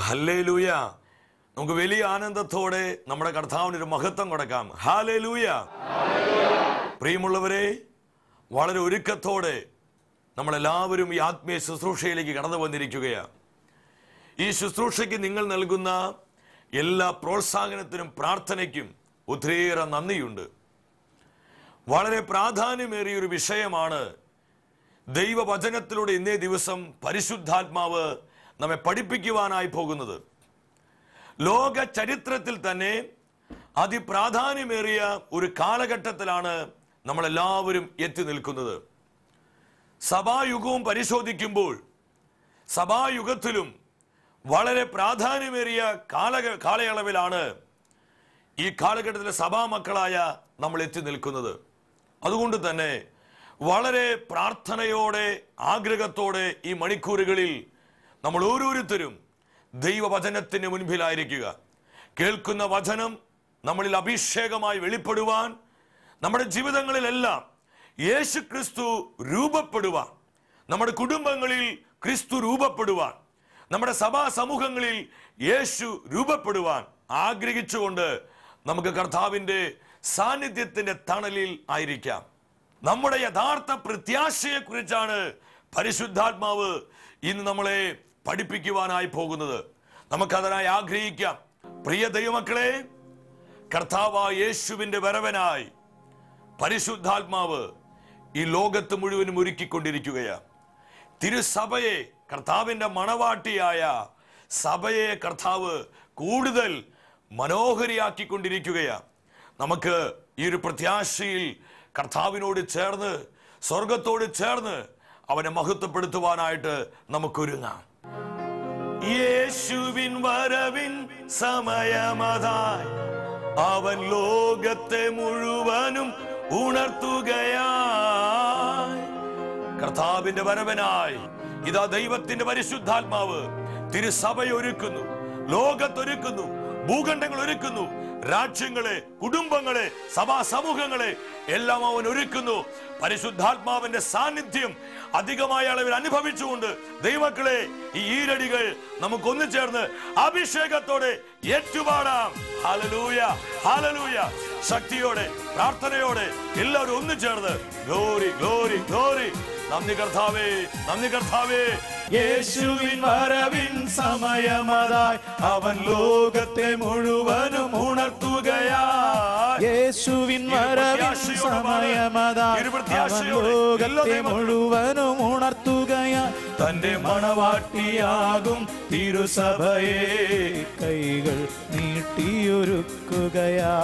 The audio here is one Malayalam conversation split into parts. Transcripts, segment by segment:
ഹല്ലേലൂയ. നമുക്ക് വലിയ ആനന്ദത്തോടെ നമ്മുടെ കർത്താവിന് ഒരു മഹത്വം കൊടുക്കാം. ഹാലേലൂയ പ്രിയമുള്ളവരെ വളരെ ഒരുക്കത്തോടെ നമ്മളെല്ലാവരും ഈ ആത്മീയ ശുശ്രൂഷയിലേക്ക് കടന്നു വന്നിരിക്കുകയാണ്. ഈ ശുശ്രൂഷയ്ക്ക് നിങ്ങൾ നൽകുന്ന എല്ലാ പ്രോത്സാഹനത്തിനും പ്രാർത്ഥനയ്ക്കും ഒത്തിരിയേറെ നന്ദിയുണ്ട്. വളരെ പ്രാധാന്യമേറിയൊരു വിഷയമാണ് ദൈവവചനത്തിലൂടെ ഇന്നേ ദിവസം പരിശുദ്ധാത്മാവ് നമ്മെ പഠിപ്പിക്കുവാനായി പോകുന്നത്. ലോക ചരിത്രത്തിൽ തന്നെ അതിപ്രാധാന്യമേറിയ ഒരു കാലഘട്ടത്തിലാണ് നമ്മളെല്ലാവരും എത്തി നിൽക്കുന്നത്. സഭായുഗവും പരിശോധിക്കുമ്പോൾ സഭായുഗത്തിലും വളരെ പ്രാധാന്യമേറിയ കാല കാലയളവിലാണ് ഈ കാലഘട്ടത്തിലെ സഭാമക്കളായ നമ്മൾ എത്തി നിൽക്കുന്നത്. അതുകൊണ്ട് തന്നെ വളരെ പ്രാർത്ഥനയോടെ ആഗ്രഹത്തോടെ ഈ മണിക്കൂറുകളിൽ നമ്മൾ ഓരോരുത്തരും ദൈവവചനത്തിന് മുൻപിലായിരിക്കുക. കേൾക്കുന്ന വചനം നമ്മളിൽ അഭിഷേകമായി വെളിപ്പെടുവാൻ നമ്മുടെ ജീവിതങ്ങളിലെല്ലാം യേശു ക്രിസ്തു രൂപപ്പെടുവാൻ നമ്മുടെ കുടുംബങ്ങളിൽ ക്രിസ്തു രൂപപ്പെടുവാൻ നമ്മുടെ സഭാ സമൂഹങ്ങളിൽ യേശു രൂപപ്പെടുവാൻ ആഗ്രഹിച്ചുകൊണ്ട് നമുക്ക് കർത്താവിന്റെ സാന്നിധ്യത്തിന്റെ തണലിൽ ആയിരിക്കാം. നമ്മുടെ യഥാർത്ഥ പ്രത്യാശയെക്കുറിച്ചാണ് പരിശുദ്ധാത്മാവ് ഇന്ന് നമ്മളെ പഠിപ്പിക്കുവാനായി പോകുന്നത്. നമുക്കതിനായി ആഗ്രഹിക്കാം. പ്രിയ ദൈവമക്കളെ കർത്താവായ യേശുവിന്റെ വരവനായി പരിശുദ്ധാത്മാവ് ഈ ലോകത്ത് മുഴുവനും ഒരുക്കിക്കൊണ്ടിരിക്കുകയാണ്. തിരുസഭയെ കർത്താവിന്റെ മണവാട്ടിയായ സഭയെ കർത്താവ് കൂടുതൽ മനോഹരിയാക്കിക്കൊണ്ടിരിക്കുകയാണ്. നമുക്ക് ഈ ഒരു പ്രത്യാശയിൽ കർത്താവിനോട് ചേർന്ന് സ്വർഗത്തോട് ചേർന്ന് അവനെ മഹത്വപ്പെടുത്തുവാനായിട്ട് നമുക്കൊരുങ്ങാം. യേശുവിൻ വരവിൻ സമയമതായി അവൻ ലോകത്തെ മുഴുവനും ഉണർത്തുകയായി. കർത്താവിന്റെ വരവനായി. ഇതാ ദൈവത്തിന്റെ പരിശുദ്ധാത്മാവ്. തിരുസഭയൊരുക്കുന്നു. ലോകത്തൊരുക്കുന്നു. ഭൂഖണ്ഡങ്ങൾ ഒരുക്കുന്നു രാജ്യങ്ങളെ കുടുംബങ്ങളെ സഭാ സമൂഹങ്ങളെ എല്ലാം അവൻ ഒരുക്കുന്നു. പരിശുദ്ധാത്മാവിന്റെ സാന്നിധ്യം അധികമായ അളവിൽ അനുഭവിച്ചുകൊണ്ട് ദൈവക്കളെ ഈ ഈരടികൾ നമുക്ക് ഒന്നു ചേർന്ന് അഭിഷേകത്തോടെ ഏറ്റുപാടാം. ഹാലലൂയ ഹാലലൂയ ശക്തിയോടെ പ്രാർത്ഥനയോടെ എല്ലാവരും ഒന്നു ചേർന്ന് ഗ്ലോറി ഗ്ലോറി. നന്ദി കർത്താവേ നന്ദി കർത്താവേ. യേശുവിൻ വരവിൻ സമയമതായി അവൻ ലോകത്തെ മുഴുവനും ഉണർത്തുകയാ യേശുവിൻ വരവിൻ സമയമതായി അവൻ ലോകത്തെ മുഴുവനും ഉണർത്തുകയാ തന്റെ മണവാട്ടിയാകും തിരുസഭയെ കൈകൾ നീട്ടിയൊരുക്കുകയാ.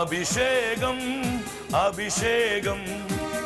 അഭിഷേകം അഭിഷേകം.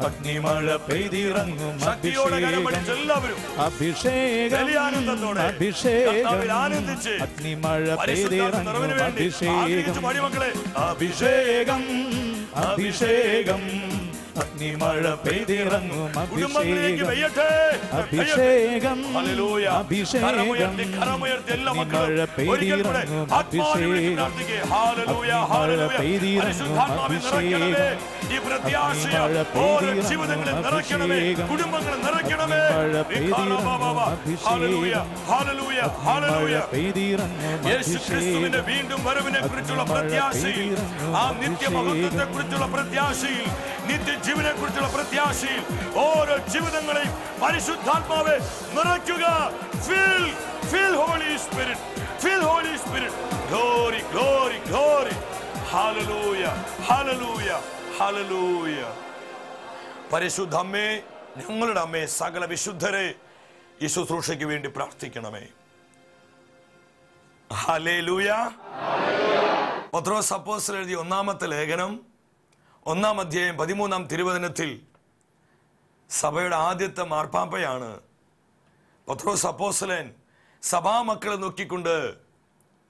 അഗ്നിമഴ പെയ്തിറങ്ങും അഭിഷേകം. അഭിഷേകം അഗ്നിമഴ പെയ്തിറങ്ങും അഭിഷേകം അഭിഷേകം. അഭിഷേകം. അഗ്നിമഴ പെയ്തിറങ്ങും അഭിഷേകം. അഭിഷേകം. അഭിഷേകം. അഗ്നിമഴ പെയ്തിറങ്ങും അഭിഷേകം. അഗ്നിമഴ പെയ്തിറങ്ങും അഗ്നിമഴ പെയ്തിറങ്ങും അഗ്നിമഴ പെയ്തിറങ്ങും പെയ്തിറങ്ങും അഭിഷേകം. വീണ്ടും വരവിനെ കുറിച്ചുള്ള പ്രത്യാശയിൽ ആ നിത്യമഹത്വത്തെ കുറിച്ചുള്ള പ്രത്യാശയിൽ നിത്യജീവനെ കുറിച്ചുള്ള പ്രത്യാശയിൽ ഓരോ ജീവിതങ്ങളെയും പരിശുദ്ധാത്മാവെ നിറയ്ക്കുക. Feel feel holy spirit feel holy spirit glory glory glory പരിശുദ്ധ അമ്മേ ഞങ്ങളുടെ അമ്മേ സകല വിശുദ്ധരെ ഈ ശുശ്രൂഷയ്ക്ക് വേണ്ടി പ്രാർത്ഥിക്കണമേ. ഹല്ലേലൂയ പത്രോസ് അപ്പോസ്തലൻ എഴുതിയ ഒന്നാമത്തെ ലേഖനം ഒന്നാം അധ്യായം പതിമൂന്നാം തിരുവചനത്തിൽ സഭയുടെ ആദ്യത്തെ മാർപ്പാപ്പയാണ്. പത്രോസ് അപ്പോസ്തലൻ സഭാമക്കളെ നോക്കിക്കൊണ്ട്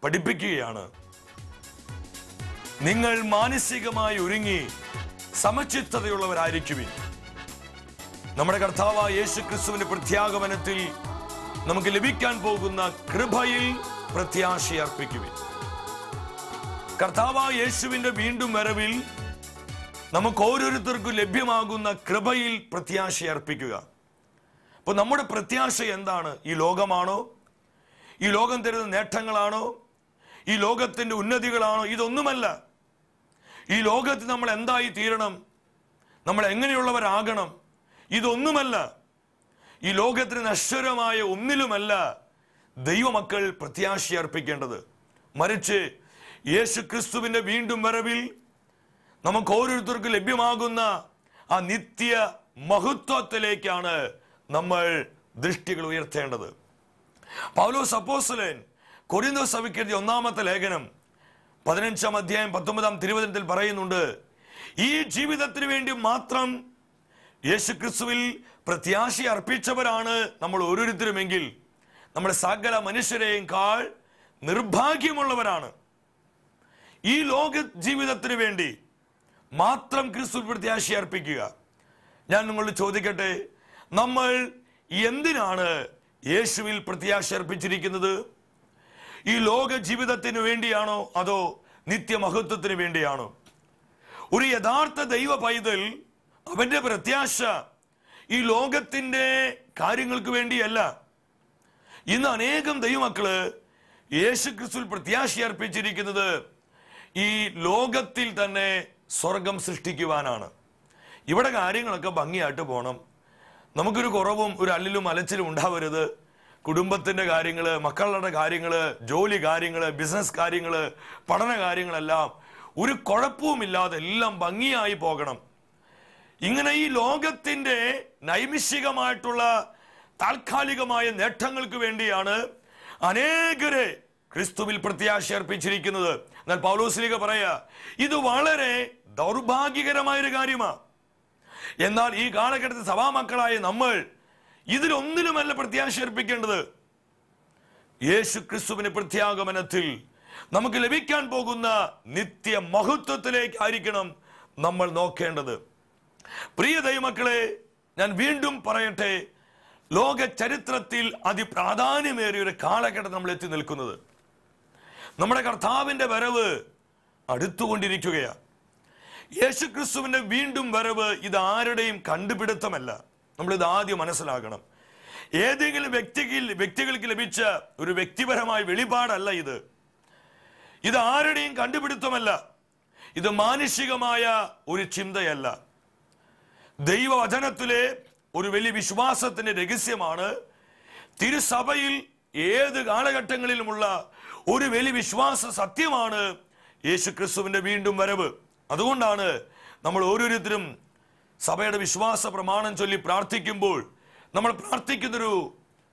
പഠിപ്പിക്കുകയാണ്. നിങ്ങൾ മാനസികമായി ഒരുങ്ങി സമചിത്തതയുള്ളവരായിരിക്കുവിൻ. നമ്മുടെ കർത്താവ് യേശു ക്രിസ്തുവിന്റെ പ്രത്യാഗമനത്തിൽ നമുക്ക് ലഭിക്കാൻ പോകുന്ന കൃപയിൽ പ്രത്യാശയർപ്പിക്കുവിൻ. കർത്താവ് യേശുവിന്റെ വീണ്ടും വരവിൽ നമുക്ക് ഓരോരുത്തർക്കും ലഭ്യമാകുന്ന കൃപയിൽ പ്രത്യാശ അർപ്പിക്കുക. അപ്പൊ നമ്മുടെ പ്രത്യാശ എന്താണ്? ഈ ലോകമാണോ? ഈ ലോകം തരുന്ന നേട്ടങ്ങളാണോ? ഈ ലോകത്തിന്റെ ഉന്നതികളാണോ? ഇതൊന്നുമല്ല. ഈ ലോകത്ത് നമ്മൾ എന്തായി തീരണം? നമ്മൾ എങ്ങനെയുള്ളവരാകണം? ഇതൊന്നുമല്ല. ഈ ലോകത്തിന് നശ്വരമായ ഒന്നിലുമല്ല ദൈവമക്കൾ പ്രത്യാശ അർപ്പിക്കേണ്ടത്. മറിച്ച് യേശു വീണ്ടും വരവിൽ നമുക്ക് ഓരോരുത്തർക്കും ലഭ്യമാകുന്ന ആ നിത്യ മഹത്വത്തിലേക്കാണ് നമ്മൾ ദൃഷ്ടികൾ ഉയർത്തേണ്ടത്. പൗലോ അപ്പോസ്തലൻ കൊരിന്തോ സഭയ്ക്ക് ഒന്നാമത്തെ ലേഖനം പതിനഞ്ചാം അധ്യായം പത്തൊമ്പതാം തിരുവചനത്തിൽ പറയുന്നുണ്ട് ഈ ജീവിതത്തിന് വേണ്ടി മാത്രം യേശുക്രിസ്തുവിൽ പ്രത്യാശ അർപ്പിച്ചവരാണ് നമ്മൾ ഓരോരുത്തരുമെങ്കിൽ നമ്മുടെ സകല മനുഷ്യരെയും കാൾ നിർഭാഗ്യമുള്ളവരാണ്. ഈ ലോക ജീവിതത്തിന് വേണ്ടി മാത്രം ക്രിസ്തു പ്രത്യാശ അർപ്പിക്കുക. ഞാൻ നിങ്ങളോട് ചോദിക്കട്ടെ നമ്മൾ എന്തിനാണ് യേശുവിൽ പ്രത്യാശ അർപ്പിച്ചിരിക്കുന്നത്? ഈ ലോക ജീവിതത്തിന് വേണ്ടിയാണോ അതോ നിത്യമഹത്വത്തിന് വേണ്ടിയാണോ? ഒരു യഥാർത്ഥ ദൈവ പൈതൽ അവന്റെ പ്രത്യാശ ഈ ലോകത്തിന്റെ കാര്യങ്ങൾക്ക് വേണ്ടിയല്ല. ഇന്ന് അനേകം ദൈവമക്കൾ യേശു ക്രിസ്തുവിൽ പ്രത്യാശ അർപ്പിച്ചിരിക്കുന്നത് ഈ ലോകത്തിൽ തന്നെ സ്വർഗം സൃഷ്ടിക്കുവാനാണ്. ഇവിടെ കാര്യങ്ങളൊക്കെ ഭംഗിയായിട്ട് പോകണം നമുക്കൊരു കുറവും ഒരു അല്ലിലും അലച്ചിലും ഉണ്ടാവരുത്. കുടുംബത്തിന്റെ കാര്യങ്ങൾ മക്കളുടെ കാര്യങ്ങൾ ജോലി കാര്യങ്ങൾ ബിസിനസ് കാര്യങ്ങൾ പഠന കാര്യങ്ങളെല്ലാം ഒരു കുഴപ്പവുമില്ലാതെ എല്ലാം ഭംഗിയായി പോകണം. ഇങ്ങനെ ഈ ലോകത്തിന്റെ നൈമിഷികമായിട്ടുള്ള താൽക്കാലികമായ നേട്ടങ്ങൾക്ക് വേണ്ടിയാണ് അനേകരെ ക്രിസ്തുവിൽ പ്രത്യാശ അർപ്പിച്ചിരിക്കുന്നത് എന്നാൽ പൗലോസ്ലിക പറയുക ഇത് വളരെ ദൗർഭാഗ്യകരമായൊരു കാര്യമാണ് എന്നാൽ ഈ കാലഘട്ടത്തിൽ സഭാമക്കളായ നമ്മൾ ഇതിലൊന്നിലുമല്ല പ്രത്യാശ അർപ്പിക്കേണ്ടത് യേശു ക്രിസ്തുവിന് പ്രത്യാഗമനത്തിൽ നമുക്ക് ലഭിക്കാൻ പോകുന്ന നിത്യ മഹത്വത്തിലേക്കായിരിക്കണം നമ്മൾ നോക്കേണ്ടത്. പ്രിയ ദൈവമക്കളെ ഞാൻ വീണ്ടും പറയട്ടെ ലോക ചരിത്രത്തിൽ അതിപ്രാധാന്യമേറിയ ഒരു കാലഘട്ടം നമ്മൾ എത്തി നിൽക്കുന്നത്. നമ്മുടെ കർത്താവിന്റെ വരവ് അടുത്തുകൊണ്ടിരിക്കുകയാണ്. യേശുക്രിസ്തുവിന്റെ വീണ്ടും വരവ് ഇത് ആരുടെയും കണ്ടുപിടുത്തമല്ല. നമ്മളിത് ആദ്യം മനസ്സിലാക്കണം ഏതെങ്കിലും വ്യക്തിക്ക് വ്യക്തികൾക്ക് ലഭിച്ച ഒരു വ്യക്തിപരമായ വെളിപാടല്ല ഇത്. ഇത് ആരുടെയും കണ്ടുപിടുത്തമല്ല. ഇത് മാനുഷികമായ ഒരു ചിന്തയല്ല. ദൈവവചനത്തിലെ ഒരു വലിയ വിശ്വാസത്തിന്റെ രഹസ്യമാണ് തിരുസഭയിൽ ഏത് കാലഘട്ടങ്ങളിലുമുള്ള ഒരു വലിയ വിശ്വാസ സത്യമാണ് യേശു ക്രിസ്തുവിന്റെ വീണ്ടും വരവ്. അതുകൊണ്ടാണ് നമ്മൾ ഓരോരുത്തരും സഭയുടെ വിശ്വാസ പ്രമാണം ചൊല്ലി പ്രാർത്ഥിക്കുമ്പോൾ നമ്മൾ പ്രാർത്ഥിക്കുന്നൊരു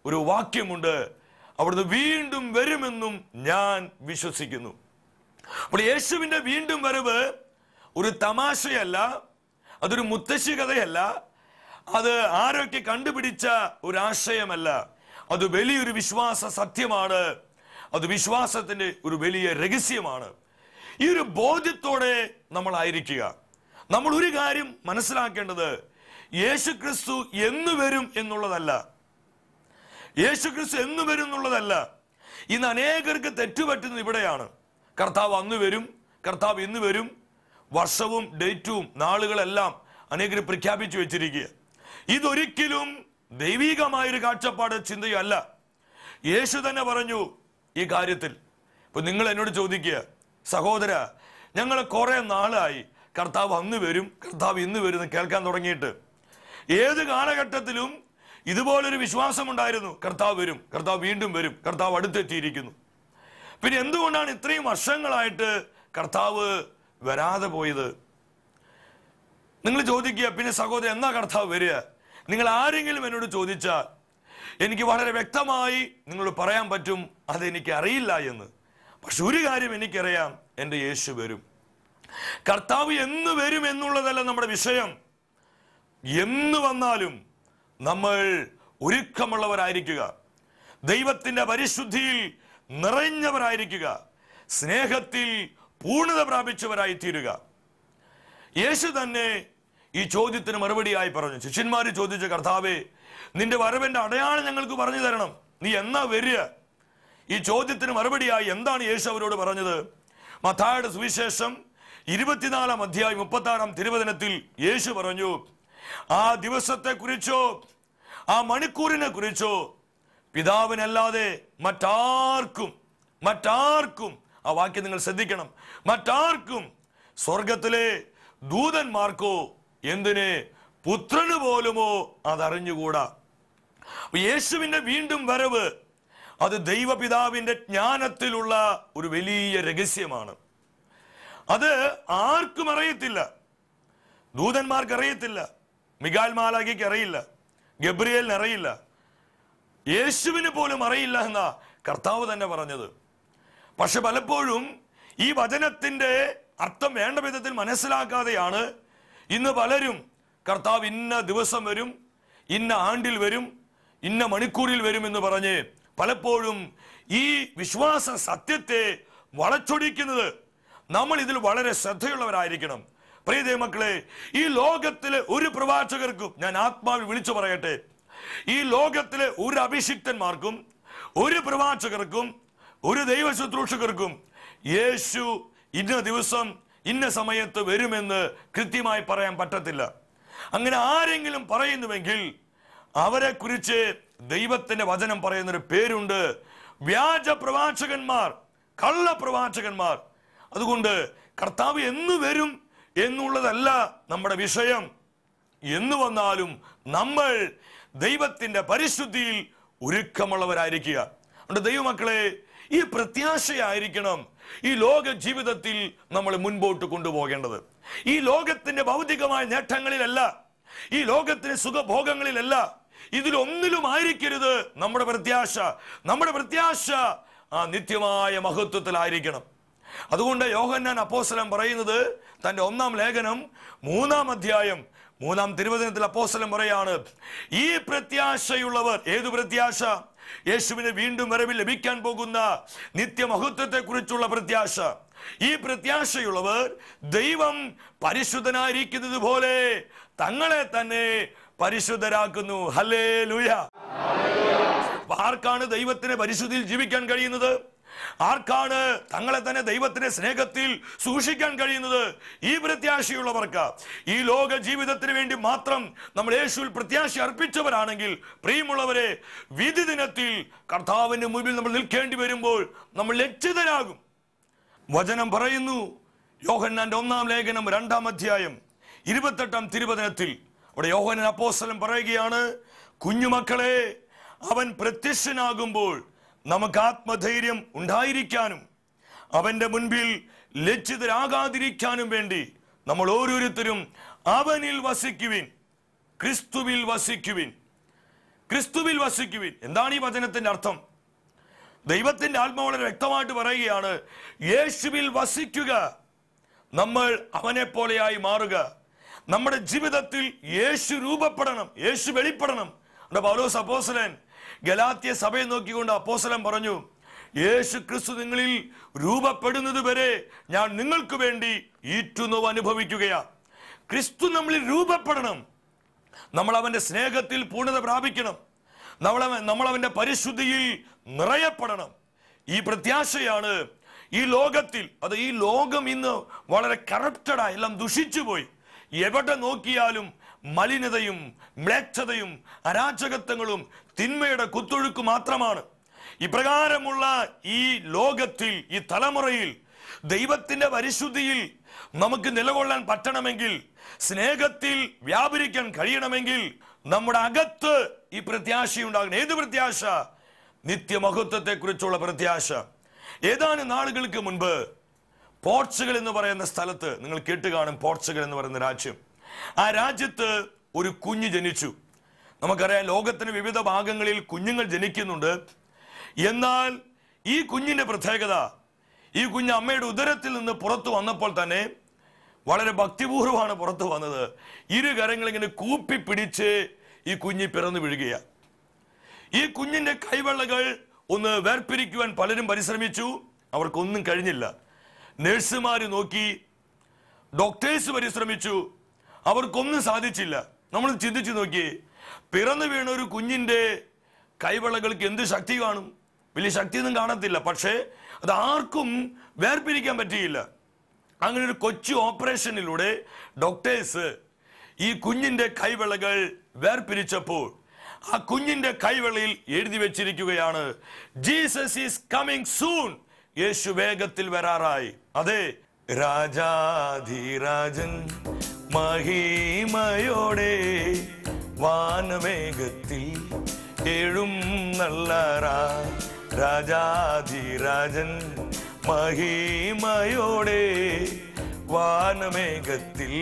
ഒരു വാക്യമുണ്ട്. അവിടുന്ന് വീണ്ടും വരുമെന്നും ഞാൻ വിശ്വസിക്കുന്നു. അപ്പോൾ യേശുവിന്റെ വീണ്ടും വരവ് ഒരു തമാശയല്ല അതൊരു മുത്തശ്ശി കഥയല്ല അത് ആരൊക്കെ കണ്ടുപിടിച്ച ഒരു ആശയമല്ല അത് വലിയൊരു വിശ്വാസ സത്യമാണ്. അത് വിശ്വാസത്തിന്റെ ഒരു വലിയ രഹസ്യമാണ്. ഈ ഒരു ബോധ്യത്തോടെ നമ്മളായിരിക്കുക. നമ്മൾ ഒരു കാര്യം മനസ്സിലാക്കേണ്ടത് യേശു ക്രിസ്തു എന്ന് വരും എന്നുള്ളതല്ല. യേശു ക്രിസ്തു എന്ന് വരും എന്നുള്ളതല്ല. ഇന്ന് അനേകർക്ക് തെറ്റുപറ്റുന്നത് ഇവിടെയാണ്. കർത്താവ് അന്ന് വരും കർത്താവ് ഇന്ന് വരും. വർഷവും ഡേറ്റും നാളുകളെല്ലാം അനേകർ പ്രഖ്യാപിച്ചു വെച്ചിരിക്കുക. ഇതൊരിക്കലും ദൈവികമായൊരു കാഴ്ചപ്പാട് ചിന്തയല്ല. യേശു തന്നെ പറഞ്ഞു ഈ കാര്യത്തിൽ ഇപ്പൊ നിങ്ങൾ എന്നോട് ചോദിക്കുക സഹോദര ഞങ്ങൾ കുറെ നാളായി കർത്താവ് അന്ന് വരും കർത്താവ് ഇന്ന് വരും എന്ന് കേൾക്കാൻ തുടങ്ങിയിട്ട് ഏത് കാലഘട്ടത്തിലും ഇതുപോലൊരു വിശ്വാസം ഉണ്ടായിരുന്നു കർത്താവ് വരും കർത്താവ് വീണ്ടും വരും കർത്താവ് അടുത്തെത്തിയിരിക്കുന്നു. പിന്നെ എന്തുകൊണ്ടാണ് ഇത്രയും വർഷങ്ങളായിട്ട് കർത്താവ് വരാതെ പോയത്? നിങ്ങൾ ചോദിക്കുക പിന്നെ സഹോദരൻ എന്നാ കർത്താവ് വരിക? നിങ്ങൾ ആരെങ്കിലും എന്നോട് ചോദിച്ചാൽ എനിക്ക് വളരെ വ്യക്തമായി നിങ്ങൾ പറയാൻ പറ്റും അതെനിക്ക് അറിയില്ല എന്ന്. പക്ഷെ ഒരു കാര്യം എനിക്കറിയാം എന്റെ യേശു വരും. കർത്താവ് എന്ന് വരും എന്നുള്ളതല്ല നമ്മുടെ വിഷയം. എന്ന് വന്നാലും നമ്മൾ ഒരുക്കമുള്ളവരായിരിക്കുക. ദൈവത്തിന്റെ പരിശുദ്ധിയിൽ നിറഞ്ഞവരായിരിക്കുക. സ്നേഹത്തിൽ പൂർണത പ്രാപിച്ചവരായി തീരുക യേശു തന്നെ ഈ ചോദ്യത്തിന് മറുപടിയായി പറഞ്ഞു. ശിഷ്യന്മാർ ചോദിച്ച കർത്താവേ നിന്റെ വരവിന്റെ അടയാളം ഞങ്ങൾക്ക് പറഞ്ഞു തരണം. നീ എന്നാ വരിക? ഈ ചോദ്യത്തിന് മറുപടിയായി എന്താണ് യേശു അവരോട് പറഞ്ഞത്? മഥായുടെ സുവിശേഷം ഇരുപത്തിനാലാം അധ്യായം മുപ്പത്തി ആറാം തിരുവചനത്തിൽ യേശു പറഞ്ഞു ആ ദിവസത്തെ കുറിച്ചോ ആ മണിക്കൂറിനെ കുറിച്ചോ പിതാവിനല്ലാതെ മറ്റാർക്കും മറ്റാർക്കും ആ വാക്യം നിങ്ങൾ ശ്രദ്ധിക്കണം. മറ്റാർക്കും സ്വർഗത്തിലെ ദൂതന്മാർക്കോ എന്തിന്? പുത്രന് പോലുമോ അതറിഞ്ഞുകൂടാ. യേശുവിന്റെ വീണ്ടും വരവ് അത് ദൈവപിതാവിന്റെ ജ്ഞാനത്തിലുള്ള ഒരു വലിയ രഹസ്യമാണ്. അത് ആർക്കും അറിയത്തില്ല. ദൂതന്മാർക്ക് അറിയത്തില്ല. മികാൽ മാലാഖിക്ക് അറിയില്ല. ഗബ്രിയേലിന് അറിയില്ല. യേശുവിന് പോലും അറിയില്ല എന്നാ കർത്താവ് തന്നെ പറഞ്ഞത്. പക്ഷെ പലപ്പോഴും ഈ വചനത്തിന്റെ അർത്ഥം വേണ്ട വിധത്തിൽ മനസ്സിലാക്കാതെയാണ് ഇന്ന് പലരും കർത്താവ് ഇന്ന ദിവസം വരും ഇന്ന ആണ്ടിൽ വരും ഇന്ന മണിക്കൂറിൽ വരും എന്ന് പറഞ്ഞ് പലപ്പോഴും ഈ വിശ്വാസ സത്യത്തെ വളച്ചൊടിക്കുന്നത് നമ്മൾ ഇതിൽ വളരെ ശ്രദ്ധയുള്ളവരായിരിക്കണം. പ്രിയ മക്കളെ ഈ ലോകത്തിലെ ഒരു പ്രവാചകർക്കും ഞാൻ ആത്മാവിൽ വിളിച്ചു പറയട്ടെ. ഈ ലോകത്തിലെ ഒരു അഭിഷിക്തന്മാർക്കും ഒരു പ്രവാചകർക്കും ഒരു ദൈവ ശുശ്രൂഷകർക്കും യേശു ഇന്ന ദിവസം ഇന്ന സമയത്ത് വരുമെന്ന് കൃത്യമായി പറയാൻ പറ്റത്തില്ല. അങ്ങനെ ആരെങ്കിലും പറയുന്നുവെങ്കിൽ അവരെ കുറിച്ച് ദൈവത്തിന്റെ വചനം പറയുന്നൊരു പേരുണ്ട്. വ്യാജ പ്രവാചകന്മാർ കള്ള പ്രവാചകന്മാർ. അതുകൊണ്ട് കർത്താവ് എന്ന് വരും എന്നുള്ളതല്ല നമ്മുടെ വിഷയം. എന്ന് വന്നാലും നമ്മൾ ദൈവത്തിന്റെ പരിശുദ്ധിയിൽ ഒരുക്കമുള്ളവരായിരിക്കുക. അതുകൊണ്ട് ദൈവമക്കളെ ഈ പ്രത്യാശയായിരിക്കണം. ഈ ലോക ജീവിതത്തിൽ നമ്മൾ മുൻപോട്ട് കൊണ്ടുപോകേണ്ടത്. ഈ ലോകത്തിന്റെ ഭൗതികമായ നേട്ടങ്ങളിലല്ല ഈ ലോകത്തിന്റെ സുഖഭോഗങ്ങളിലല്ല ഇതിലൊന്നിലും ആയിരിക്കരുത് നമ്മുടെ പ്രത്യാശ. നമ്മുടെ പ്രത്യാശ ആ നിത്യമായ മഹത്വത്തിലായിരിക്കണം. അതുകൊണ്ട് യോഹന്നാൻ അപ്പോസലം പറയുന്നത് തന്റെ ഒന്നാം ലേഖനം മൂന്നാം അധ്യായം മൂന്നാം തിരുവചനത്തിൽ അപ്പോസലം പറയാണ് ഈ പ്രത്യാശയുള്ളവർ ഏതു പ്രത്യാശ? യേശുവിന് വീണ്ടും വരവിൽ ലഭിക്കാൻ പോകുന്ന നിത്യമഹത്വത്തെ കുറിച്ചുള്ള പ്രത്യാശ. ഈ പ്രത്യാശയുള്ളവർ ദൈവം പരിശുദ്ധനായിരിക്കുന്നത് പോലെ തങ്ങളെ തന്നെ പരിശുദ്ധരാക്കുന്നു. ഹലേ ലുയ ആർക്കാണ് ദൈവത്തിന് പരിശുദ്ധിയിൽ ജീവിക്കാൻ കഴിയുന്നത്? ആർക്കാണ് തങ്ങളെ തന്നെ ദൈവത്തിന്റെ സ്നേഹത്തിൽ സൂക്ഷിക്കാൻ കഴിയുന്നത്? ഈ പ്രത്യാശയുള്ളവർക്ക്. ഈ ലോക ജീവിതത്തിന് വേണ്ടി മാത്രം നമ്മൾ യേശുവിൽ പ്രത്യാശ അർപ്പിച്ചവരാണെങ്കിൽ പ്രിയമുള്ളവരെ വിധി ദിനത്തിൽ കർത്താവിന്റെ മുമ്പിൽ നമ്മൾ നിൽക്കേണ്ടി വരുമ്പോൾ നമ്മൾ ലക്ഷിതരാകും വചനം പറയുന്നു യോഹന്നാന്റെ ഒന്നാം ലേഖനം രണ്ടാം അധ്യായം ഇരുപത്തെട്ടാം തിരുവചനത്തിൽ. അവിടെ യോഹനൻ അപ്പോസ്തലൻ പറയുകയാണ് കുഞ്ഞുമക്കളെ അവൻ പ്രത്യക്ഷനാകുമ്പോൾ നമുക്ക് ആത്മധൈര്യം ഉണ്ടായിരിക്കാനും അവന്റെ മുൻപിൽ ലജ്ജിതരാകാതിരിക്കാനും വേണ്ടി നമ്മൾ ഓരോരുത്തരും അവനിൽ വസിക്കുവിൻ ക്രിസ്തുവിൽ വസിക്കുവിൻ ക്രിസ്തുവിൽ വസിക്കുവിൻ. എന്താണ് ഈ വചനത്തിന്റെ അർത്ഥം? ദൈവത്തിന്റെ ആത്മാവ് വളരെ വ്യക്തമായിട്ട് പറയുകയാണ് യേശുവിൽ വസിക്കുക നമ്മൾ അവനെ പോലെയായി മാറുക. നമ്മുടെ ജീവിതത്തിൽ യേശു രൂപപ്പെടണം യേശു വെളിപ്പെടണം. അവിടെ പൗലോസ് അപ്പോസലൻ ഗലാത്യ സഭയെ നോക്കിക്കൊണ്ട് അപ്പോസലം പറഞ്ഞു യേശു ക്രിസ്തു നിങ്ങളിൽ രൂപപ്പെടുന്നത് വരെ ഞാൻ നിങ്ങൾക്ക് വേണ്ടി ഈറ്റുന്നവ് അനുഭവിക്കുകയാ. ക്രിസ്തു നമ്മളിൽ രൂപപ്പെടണം. നമ്മൾ അവന്റെ സ്നേഹത്തിൽ പൂർണത പ്രാപിക്കണം. നമ്മൾ അവന്റെ പരിശുദ്ധിയിൽ നിറയപ്പെടണം. ഈ പ്രത്യാശയാണ് ഈ ലോകത്തിൽ അത് ഈ ലോകം ഇന്ന് വളരെ കറപ്റ്റഡായി എല്ലാം ദുഷിച്ചുപോയി. എവിടെ നോക്കിയാലും മലിനതയും മ്ലേച്ഛതയും അരാജകത്വങ്ങളും തിന്മയുടെ കുത്തൊഴുക്ക് മാത്രമാണ്. ഇപ്രകാരമുള്ള ഈ ലോകത്തിൽ ഈ തലമുറയിൽ ദൈവത്തിന്റെ പരിശുദ്ധിയിൽ നമുക്ക് നിലകൊള്ളാൻ പറ്റണമെങ്കിൽ സ്നേഹത്തിൽ വ്യാപരിക്കാൻ കഴിയണമെങ്കിൽ നമ്മുടെ അകത്ത് ഈ പ്രത്യാശയുണ്ടാകണം ഏത് പ്രത്യാശ? നിത്യമഹത്വത്തെക്കുറിച്ചുള്ള പ്രത്യാശ. ഏതാനും നാളുകൾക്ക് മുൻപ് പോർച്ചുഗൽ എന്ന് പറയുന്ന സ്ഥലത്ത് നിങ്ങൾ കേട്ട് കാണും പോർച്ചുഗൽ എന്ന് പറയുന്ന രാജ്യം. ആ രാജ്യത്ത് ഒരു കുഞ്ഞ് ജനിച്ചു. നമുക്കറിയാം ലോകത്തിന് വിവിധ ഭാഗങ്ങളിൽ കുഞ്ഞുങ്ങൾ ജനിക്കുന്നുണ്ട്. എന്നാൽ ഈ കുഞ്ഞിന്റെ പ്രത്യേകത ഈ കുഞ്ഞ് അമ്മയുടെ ഉദരത്തിൽ നിന്ന് പുറത്തു വന്നപ്പോൾ തന്നെ വളരെ ഭക്തിപൂർവമാണ് പുറത്തു വന്നത്. ഇരു കരങ്ങൾ ഇങ്ങനെ കൂപ്പി പിടിച്ച് ഈ കുഞ്ഞ് പിറന്നു വീഴുകയാണ് ഈ കുഞ്ഞിന്റെ കൈവെള്ളകൾ ഒന്ന് വേർപിരിക്കുവാൻ പലരും പരിശ്രമിച്ചു. അവർക്കൊന്നും കഴിഞ്ഞില്ല. നേഴ്സുമാർ നോക്കി ഡോക്ടേഴ്സ് പരിശ്രമിച്ചു. അവർക്കൊന്നും സാധിച്ചില്ല. നമ്മൾ ചിന്തിച്ചു നോക്കിയേ പിറന്നു വീണ ഒരു കുഞ്ഞിന്റെ കൈവളകൾക്ക് എന്ത് ശക്തി കാണും? വലിയ ശക്തിയൊന്നും കാണത്തില്ല. പക്ഷേ അത് ആർക്കും വേർപിരിക്കാൻ പറ്റിയില്ല. അങ്ങനെ ഒരു കൊച്ചു ഓപ്പറേഷനിലൂടെ ഡോക്ടേഴ്സ് ഈ കുഞ്ഞിന്റെ കൈവിളകൾ വേർപിരിച്ചപ്പോൾ ആ കുഞ്ഞിന്റെ കൈവിളയിൽ എഴുതി വെച്ചിരിക്കുകയാണ് ജീസസ് ഈസ് കമ്മിങ് സൂൺ. യേശു വേഗത്തിൽ വരാറായി. അതെ രാജാധിരാജൻ മഹിമയോടെ വാനമേഘത്തിൽ എഴും നല്ലറാ രാജാധിരാജൻ മഹിമയോടെ വാനമേഘത്തിൽ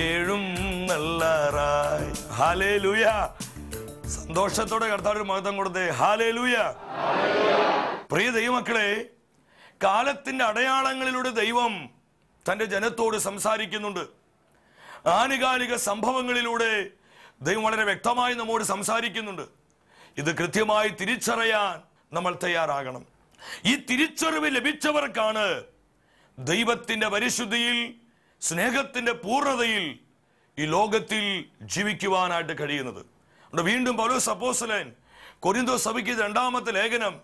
ഏഴും നല്ലറായി ഹാലേ ലൂയ സന്തോഷത്തോടെ കർത്താവ് മഹത്വം കൊടുത്തേ. ഹാലേ ലൂയ പ്രിയ ദൈവമക്കളെ കാലത്തിന്റെ അടയാളങ്ങളിലൂടെ ദൈവം തന്റെ ജനത്തോട് സംസാരിക്കുന്നുണ്ട്. ആനുകാലിക സംഭവങ്ങളിലൂടെ ദൈവം വളരെ വ്യക്തമായി നമ്മോട് സംസാരിക്കുന്നുണ്ട്. ഇത് കൃത്യമായി തിരിച്ചറിയാൻ നമ്മൾ തയ്യാറാകണം. ഈ തിരിച്ചറിവ് ലഭിച്ചവർക്കാണ് ദൈവത്തിന്റെ പരിശുദ്ധിയിൽ സ്നേഹത്തിന്റെ പൂർണതയിൽ ഈ ലോകത്തിൽ ജീവിക്കുവാനായിട്ട് കഴിയുന്നത്. വീണ്ടും പൗലോ സപ്പോസലൻ കൊരിന്തോ സഭയ്ക്ക് രണ്ടാമത്തെ ലേഖനം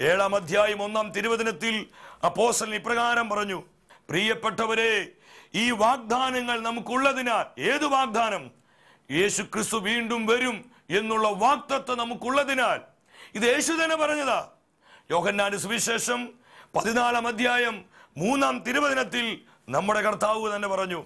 ഏഴാം അധ്യായം ഒന്നാം തിരുവചനത്തിൽ അപ്പോസ്തലൻ ഇപ്രകാരം പറഞ്ഞു പ്രിയപ്പെട്ടവരെ ഈ വാഗ്ദാനങ്ങൾ നമുക്കുള്ളതിനാൽ ഏത് വാഗ്ദാനം? യേശു ക്രിസ്തു വീണ്ടും വരും എന്നുള്ള വാക്തത്വം നമുക്കുള്ളതിനാൽ. ഇത് യേശു തന്നെ പറഞ്ഞതാ. യോഹന്നാന്റെ സുവിശേഷം പതിനാലാം അധ്യായം മൂന്നാം തിരുവചനത്തിൽ നമ്മുടെ കർത്താവ് തന്നെ പറഞ്ഞു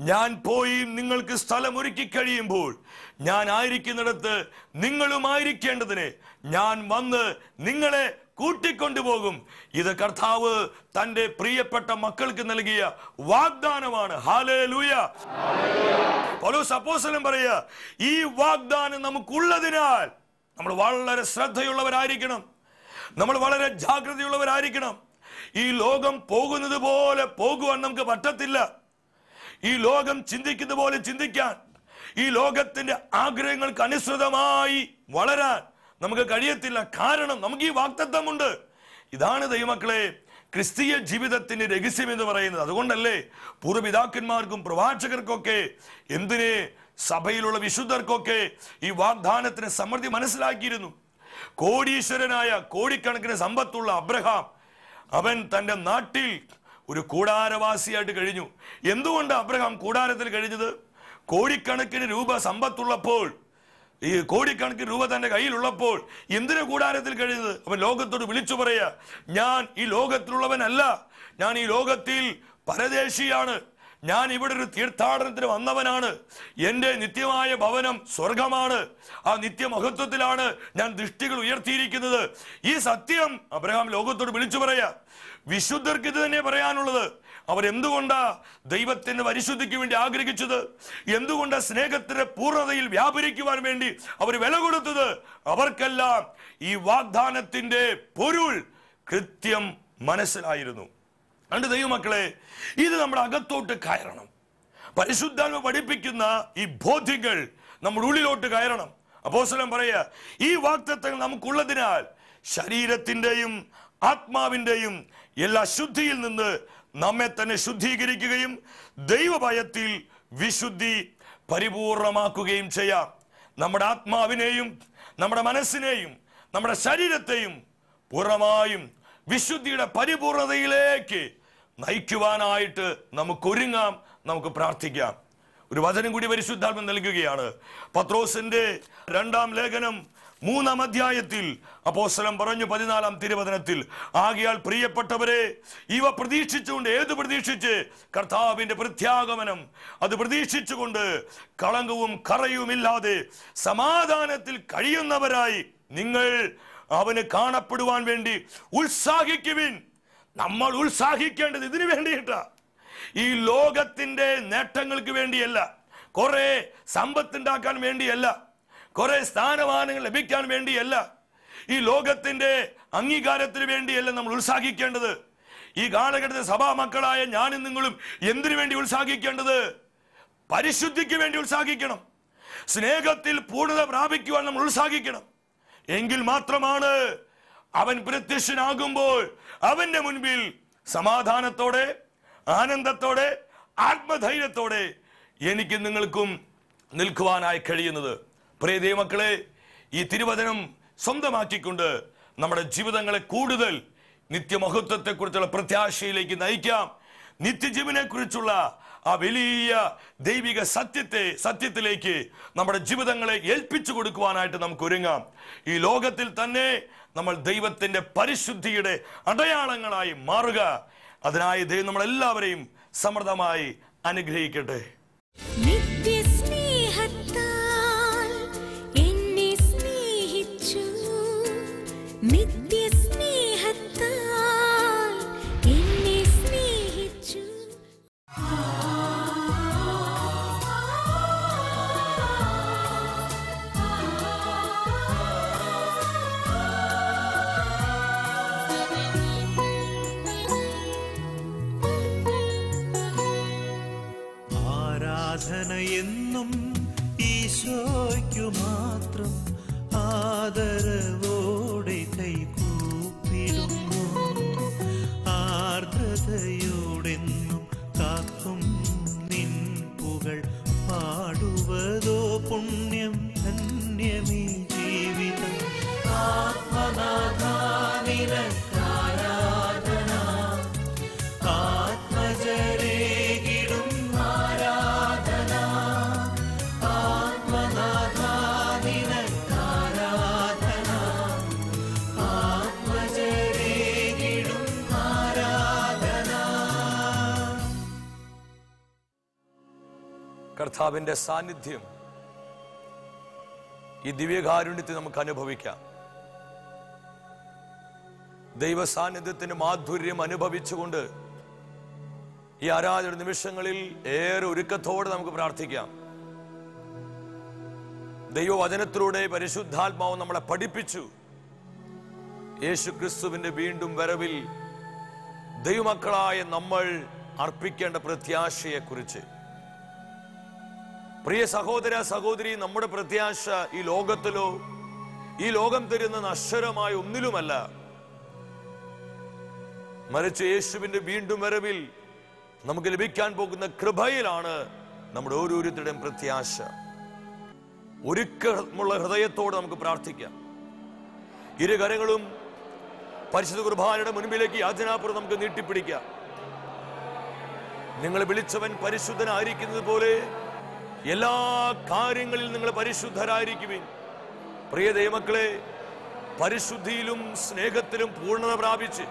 ഞാൻ പോയി നിങ്ങൾക്ക് സ്ഥലം ഒരുക്കി കഴിയുമ്പോൾ ഞാൻ ആയിരിക്കുന്നിടത്ത് നിങ്ങളും നിങ്ങളുമായിരിക്കേണ്ടതിന് ഞാൻ വന്ന് നിങ്ങളെ കൂട്ടിക്കൊണ്ടുപോകും. ഇത് കർത്താവ് തന്റെ പ്രിയപ്പെട്ട മക്കൾക്ക് നൽകിയ വാഗ്ദാനമാണ്. ഹാലേ ലൂയ പൗലോസ് അപ്പോസ്തലൻ പറയുക ഈ വാഗ്ദാനം നമുക്കുള്ളതിനാൽ നമ്മൾ വളരെ ശ്രദ്ധയുള്ളവരായിരിക്കണം. നമ്മൾ വളരെ ജാഗ്രതയുള്ളവരായിരിക്കണം. ഈ ലോകം പോകുന്നത് പോലെ പോകുവാൻ നമുക്ക് പറ്റത്തില്ല. ഈ ലോകം ചിന്തിക്കുന്ന പോലെ ചിന്തിക്കാൻ ഈ ലോകത്തിന്റെ ആഗ്രഹങ്ങൾക്ക് അനുസൃതമായി വളരാൻ നമുക്ക് കഴിയത്തില്ല. കാരണം നമുക്ക് ഈ വാക്തത്വമുണ്ട്. ഇതാണ് ദൈവമക്കളെ ക്രിസ്തീയ ജീവിതത്തിന്റെ രഹസ്യം എന്ന് പറയുന്നത്. അതുകൊണ്ടല്ലേ പൂർവപിതാക്കന്മാർക്കും പ്രവാചകർക്കൊക്കെ എന്തിനെ സഭയിലുള്ള വിശുദ്ധർക്കൊക്കെ ഈ വാഗ്ദാനത്തിന് സമൃദ്ധി മനസ്സിലാക്കിയിരുന്നു. കോടീശ്വരനായ കോടിക്കണക്കിന് സമ്പത്തുള്ള അബ്രഹാം അവൻ തന്റെ നാട്ടിൽ ഒരു കൂടാരവാസിയായിട്ട് കഴിഞ്ഞു. എന്തുകൊണ്ട് അബ്രഹാം കൂടാരത്തിൽ കഴിഞ്ഞത്? കോടിക്കണക്കിന് രൂപ സമ്പത്തുള്ളപ്പോൾ ഈ കോടിക്കണക്കിന് രൂപ തന്റെ കയ്യിലുള്ളപ്പോൾ എന്തിനു കൂടാരത്തിൽ കഴിഞ്ഞത് അവൻ ലോകത്തോട് വിളിച്ചു പറയാ ഞാൻ ഈ ലോകത്തിലുള്ളവനല്ല. ഞാൻ ഈ ലോകത്തിൽ പരദേശിയാണ്. ഞാൻ ഇവിടെ ഒരു തീർത്ഥാടനത്തിന് വന്നവനാണ്. എന്റെ നിത്യമായ ഭവനം സ്വർഗമാണ്. ആ നിത്യമഹത്വത്തിലാണ് ഞാൻ ദൃഷ്ടികൾ ഉയർത്തിയിരിക്കുന്നത്. ഈ സത്യം അബ്രഹാം ലോകത്തോട് വിളിച്ചു പറയാ വിശുദ്ധർക്ക് ഇത് തന്നെ പറയാനുള്ളത്. അവരെന്തുകൊണ്ടാ ദൈവത്തിന്റെ പരിശുദ്ധിക്ക് വേണ്ടി ആഗ്രഹിച്ചത്? എന്തുകൊണ്ട് സ്നേഹത്തിന്റെ പൂർണതയിൽ വ്യാപരിക്കുവാൻ വേണ്ടി അവർ വില കൊടുത്തത്? അവർക്കെല്ലാം ഈ വാഗ്ദാനത്തിന്റെ പൊരുൾ കൃത്യം മനസ്സിലായിരുന്നു. രണ്ട് ദൈവമക്കളെ ഇത് നമ്മുടെ അകത്തോട്ട് കയറണം. പരിശുദ്ധാത്മ പഠിപ്പിക്കുന്ന ഈ ബോധ്യങ്ങൾ നമ്മുടെ ഉള്ളിലോട്ട് കയറണം. അപ്പോസ്തലൻ പറയുക ഈ വാക്തത്വങ്ങൾ നമുക്കുള്ളതിനാൽ ശരീരത്തിന്റെയും ആത്മാവിന്റെയും എല്ലാ ശുദ്ധിയിൽ നിന്ന് നമ്മെ തന്നെ ശുദ്ധീകരിക്കുകയും ദൈവഭയത്തിൽ വിശുദ്ധി പരിപൂർണമാക്കുകയും ചെയ്യാം. നമ്മുടെ ആത്മാവിനെയും നമ്മുടെ മനസ്സിനെയും നമ്മുടെ ശരീരത്തെയും പൂർണമായും വിശുദ്ധിയുടെ പരിപൂർണതയിലേക്ക് നയിക്കുവാനായിട്ട് നമുക്കൊരുങ്ങാം നമുക്ക് പ്രാർത്ഥിക്കാം. ഒരു വചനം കൂടി പരിശുദ്ധാത്മം നൽകുകയാണ്. പത്രോസിന്റെ രണ്ടാം ലേഖനം മൂന്നാം അധ്യായത്തിൽ അപ്പോസ്തലൻ പറഞ്ഞു പതിനാലാം തിരുവചനത്തിൽ ആകിയാൽ പ്രിയപ്പെട്ടവരെ ഇവ പ്രതീക്ഷിച്ചുകൊണ്ട് ഏത് പ്രതീക്ഷിച്ച്? കർത്താവിന്റെ പ്രത്യാഗമനം. അത് പ്രതീക്ഷിച്ചുകൊണ്ട് കളങ്കവും കറയുമില്ലാതെ സമാധാനത്തിൽ കഴിയുന്നവരായി നിങ്ങൾ അവന് കാണപ്പെടുവാൻ വേണ്ടി ഉത്സാഹിക്കുവിൻ. നമ്മൾ ഉത്സാഹിക്കേണ്ടത് ഇതിനു വേണ്ടിയിട്ടാ. ഈ ലോകത്തിന്റെ നേട്ടങ്ങൾക്ക് വേണ്ടിയല്ല കുറെ സമ്പത്തുണ്ടാക്കാൻ വേണ്ടിയല്ല. കുറെ സ്ഥാനമാനങ്ങൾ ലഭിക്കാൻ വേണ്ടിയല്ല ഈ ലോകത്തിന്റെ അംഗീകാരത്തിന് വേണ്ടിയല്ല നമ്മൾ ഉത്സാഹിക്കേണ്ടത്. ഈ കാലഘട്ടത്തിൽ സഭാ മക്കളായ ഞാനും നിങ്ങളും എന്തിനു വേണ്ടി ഉത്സാഹിക്കേണ്ടത്? പരിശുദ്ധിക്ക് വേണ്ടി ഉത്സാഹിക്കണം. സ്നേഹത്തിൽ പൂർണത പ്രാപിക്കുവാൻ നമ്മൾ ഉത്സാഹിക്കണം. എങ്കിൽ മാത്രമാണ് അവൻ പ്രത്യക്ഷനാകുമ്പോൾ അവന്റെ മുൻപിൽ സമാധാനത്തോടെ ആനന്ദത്തോടെ ആത്മധൈര്യത്തോടെ എനിക്ക് നിങ്ങൾക്കും നിൽക്കുവാനായി കഴിയുന്നത്. പ്രിയ ദൈവമക്കളെ ഈ തിരുവചനം സ്വന്തമാക്കിക്കൊണ്ട് നമ്മുടെ ജീവിതങ്ങളെ കൂടുതൽ നിത്യമഹത്വത്തെക്കുറിച്ചുള്ള പ്രത്യാശയിലേക്ക് നയിക്കാം. നിത്യജീവനെ കുറിച്ചുള്ള ആ വലിയ ദൈവിക സത്യത്തെ സത്യത്തിലേക്ക് നമ്മുടെ ജീവിതങ്ങളെ ഏൽപ്പിച്ചു കൊടുക്കുവാനായിട്ട് നമുക്ക് ഒരുങ്ങാം. ഈ ലോകത്തിൽ തന്നെ നമ്മൾ ദൈവത്തിന്റെ പരിശുദ്ധിയുടെ അടയാളങ്ങളായി മാറുക. അതിനായി ദൈവം നമ്മളെല്ലാവരെയും സമൃദ്ധമായി അനുഗ്രഹിക്കട്ടെ. Meet കർത്താവിന്റെ സാന്നിധ്യം ഈ ദിവ്യകാരുണ്യത്തെ നമുക്ക് അനുഭവിക്കാം. ദൈവ സാന്നിധ്യത്തിന്റെ മാധുര്യം അനുഭവിച്ചുകൊണ്ട് ഈ ആരാധന നിമിഷങ്ങളിൽ ഏറെ ഒരുക്കത്തോടെ നമുക്ക് പ്രാർത്ഥിക്കാം. ദൈവവചനത്തിലൂടെ പരിശുദ്ധാത്മാവ് നമ്മളെ പഠിപ്പിച്ചു. യേശു ക്രിസ്തുവിന്റെ വീണ്ടും വരവിൽ ദൈവമക്കളായ നമ്മൾ അർപ്പിക്കേണ്ട പ്രത്യാശയെക്കുറിച്ച്. പ്രിയ സഹോദര സഹോദരി നമ്മുടെ പ്രത്യാശ ഈ ലോകത്തിലോ ഈ ലോകം തരുന്ന നശ്വരമായ ഒന്നിലുമല്ല. മറിച്ച് യേശുവിന്റെ വീണ്ടും വരവിൽ നമുക്ക് ലഭിക്കാൻ പോകുന്ന കൃപയിലാണ് നമ്മുടെ ഓരോരുത്തരുടെയും പ്രത്യാശ. ഒരുക്കമുള്ള ഹൃദയത്തോട് നമുക്ക് പ്രാർത്ഥിക്കാം. ഇരു കരങ്ങളും പരിശുദ്ധ കുർബാനയുടെ മുൻപിലേക്ക് യാചനാപുരം നമുക്ക് നീട്ടിപ്പിടിക്കാം. നിങ്ങൾ വിളിച്ചവൻ പരിശുദ്ധനായിരിക്കുന്നത് പോലെ എല്ലാ കാര്യങ്ങളിൽ നിങ്ങൾ പരിശുദ്ധരായിരിക്കുവിൻ. പ്രിയ ദൈവമക്കളെ പരിശുദ്ധിയിലും സ്നേഹത്തിലും പൂർണത പ്രാപിച്ച്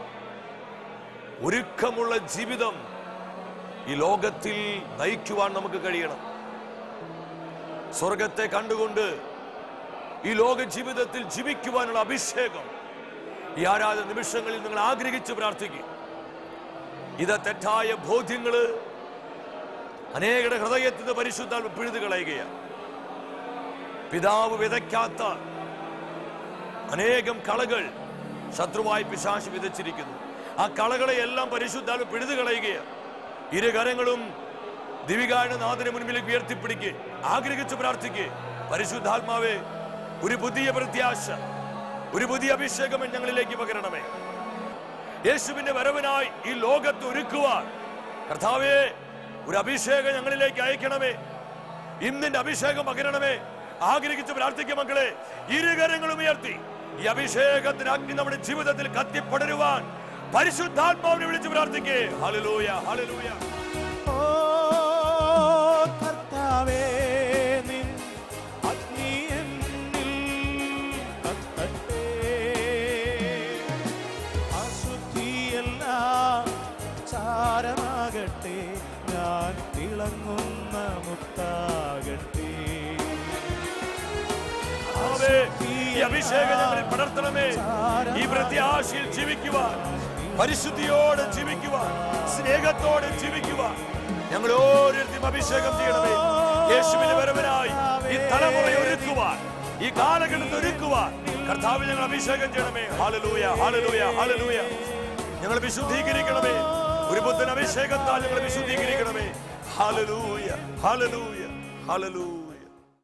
ഒരുക്കമുള്ള ജീവിതം ഈ ലോകത്തിൽ നയിക്കുവാൻ നമുക്ക് കഴിയണം. സ്വർഗത്തെ കണ്ടുകൊണ്ട് ഈ ലോക ജീവിതത്തിൽ ജീവിക്കുവാനുള്ള അഭിഷേകം ഈ ആരാധന നിമിഷങ്ങളിൽ നിങ്ങൾ ആഗ്രഹിച്ച് പ്രാർത്ഥിക്കുക. ഇത് തെറ്റായ ബോധ്യങ്ങൾ അനേകരുടെ ഹൃദയത്തിൽ നിന്ന് പരിശുദ്ധ പിഴുതു കളയുകയാണ് പിതാവ് വിതയ്ക്കാത്ത അനേകം കളകൾ ശത്രുവായി പിശാശ് വിതച്ചിരിക്കുന്നു. ആ കളകളെ എല്ലാം പരിശുദ്ധാൽ പിഴുതു കളയുകയാണ് ഇരു കരങ്ങളും ദിവികാരുടെ നാഥന് മുൻപിലേക്ക് ഉയർത്തിപ്പിടിക്കുക ആഗ്രഹിച്ച് പ്രാർത്ഥിക്കുക പരിശുദ്ധാത്മാവേ ഒരു പുതിയ പ്രത്യാശ ഒരു പുതിയ അഭിഷേകം ഞങ്ങളിലേക്ക് പകരണമേ. യേശുവിന്റെ വരവിനായി ഈ ലോകത്ത് ഒരുക്കുവാൻ കർത്താവേ ഒരു അഭിഷേകം ഞങ്ങളിലേക്ക് അയക്കണമേ. ഇന്നിന്റെ അഭിഷേകം പകരണമേ. ആഗ്രഹിച്ച് പ്രാർത്ഥിക്കും മക്കളെ. ഇരുകരങ്ങളും ഉയർത്തി. ഈ അഭിഷേകത്തിന് അഗ്നി നമ്മുടെ ജീവിതത്തിൽ കത്തിപ്പടരുവാൻ പരിശുദ്ധാത്മാവിനെ വിളിച്ച് പ്രാർത്ഥിക്കേ. ഹലലൂയ ഹലലൂയ പടർത്തണമേ ഈ പ്രത്യാശയിൽ ജീവിക്കുവാൻ പരിശുദ്ധിയോടെ ജീവിക്കുവാൻ സ്നേഹത്തോടെ ജീവിക്കുവാൻ ഞങ്ങൾ ഓരോരുത്തരും അഭിഷേകം ചെയ്യണമേ. യേശുവിന്റെ വരവനായി ഈ തലമുറയെ ഒരുക്കുവാൻ ഈ കാലഘട്ടത്തെ ഒരുക്കുവാൻ കർത്താവ് ഞങ്ങൾ അഭിഷേകം ചെയ്യണമേ. ഹാലലൂയ ഹാലലൂയ ഹാലലൂയ ഞങ്ങൾ വിശുദ്ധീകരിക്കണമേ. ഒരു ബുദ്ധൻ അഭിഷേകത്താൽ ഞങ്ങൾ വിശുദ്ധീകരിക്കണമേ. Hallelujah hallelujah hallelujah